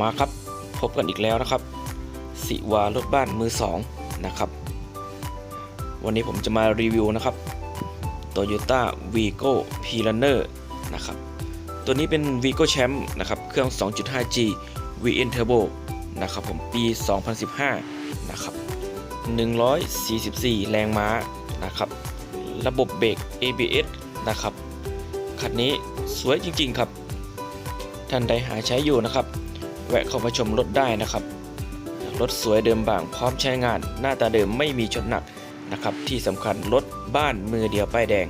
มาครับพบกันอีกแล้วนะครับ สิวารถบ้านมือสองนะครับ วันนี้ผมจะมารีวิวนะครับ Toyota Vigo p r u n n e r นะครับ ตัวนี้เป็น Vigo Champ นะครับ เครื่อง 2.5G VN Turbo นะครับผมปี 2015 นะครับ 144 แรงม้านะครับ ระบบเบรก ABS นะครับ คันนี้สวยจริงๆครับ ท่านใดหาใช้อยู่นะครับ แวะเข้ามาชมรถได้นะครับ รถสวยเดิมบางพร้อมใช้งาน หน้าตาเดิมไม่มีชนหนักนะครับ ที่สำคัญรถบ้านมือเดียวป้ายแดง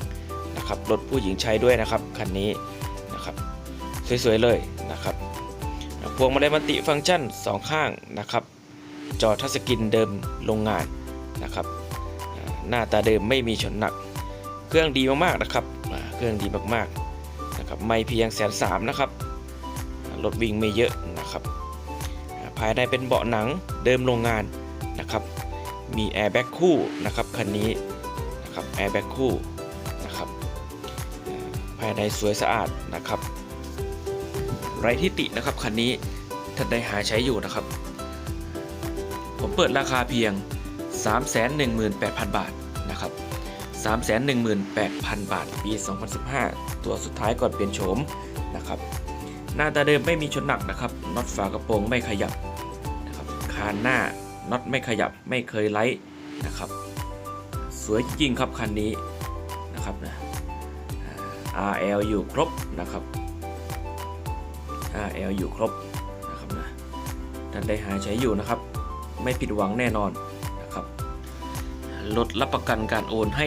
นะครับรถผู้หญิงใช้ด้วยนะครับคันนี้นะครับสวยๆเลยนะครับพวงมาลัยมัลติฟังก์ชันสองข้างนะครับ จอทัชสกรีนเดิมโรงงานนะครับ หน้าตาเดิมไม่มีชนหนัก เครื่องดีมากๆนะครับ เครื่องดีมากๆนะครับไม่เพียงแสนสามนะครับ รถวิ่งไม่เยอะนะครับ ภายในเป็นเบาะหนังเดิมโรงงานนะครับ มีแอร์แบ็กคู่นะครับคันนี้นะครับแอร์แบ็กคู่นะครับภายในสวยสะอาดนะครับไรที่ตินะครับคันนี้ท่านใดหาใช้อยู่นะครับ ผมเปิดราคาเพียง 318,000 บาทนะครับ318,000 บาท ปี 2015 ตัวสุดท้ายก่อนเปลี่ยนโฉมนะครับ หน้าตาเดิมไม่มีชนหนักนะครับน็อตฝากระโปรงไม่ขยับนะครับคานหน้าน็อตไม่ขยับไม่เคยไล่นะครับ สวยจริงครับคันนี้นะครับนะอ่า RL อยู่ครบนะครับ RL อยู่ครบนะครับนะท่านได้หาใช้อยู่นะครับ ไม่ผิดหวังแน่นอนนะครับรถรับประกันการโอนให้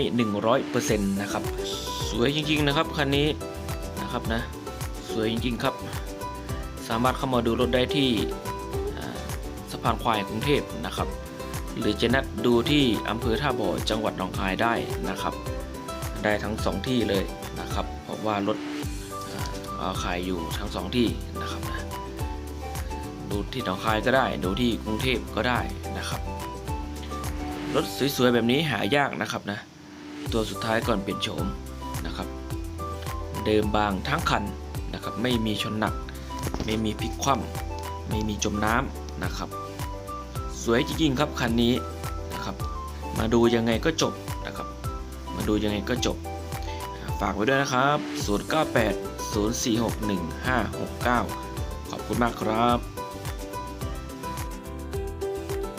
100%นะครับ สวยจริงๆนะครับคันนี้นะครับนะ สวยจริงๆครับ สามารถเข้ามาดูรถได้ที่สะพานควายกรุงเทพนะครับ หรือจะนัดดูที่อำเภอท่าบ่อจังหวัดหนองคายได้นะครับ ได้ทั้งสองที่เลยนะครับ เพราะว่ารถาขายอยู่ทั้งสองที่นะครับนะดูที่หนองคายก็ได้ ดูที่กรุงเทพก็ได้นะครับ รถสวยๆแบบนี้หายากนะครับนะ ตัวสุดท้ายก่อนเปลี่ยนโฉมนะครับ เดิมบางทั้งคัน นะครับไม่มีชนหนัก ไม่มีพลิกคว่ำไม่มีจมน้ำนะครับ สวยจริงๆครับคันนี้นะครับ มาดูยังไงก็จบนะครับ มาดูยังไงก็จบ ฝากไว้ด้วยนะครับ 098 046 1569 ขอบคุณมากครับ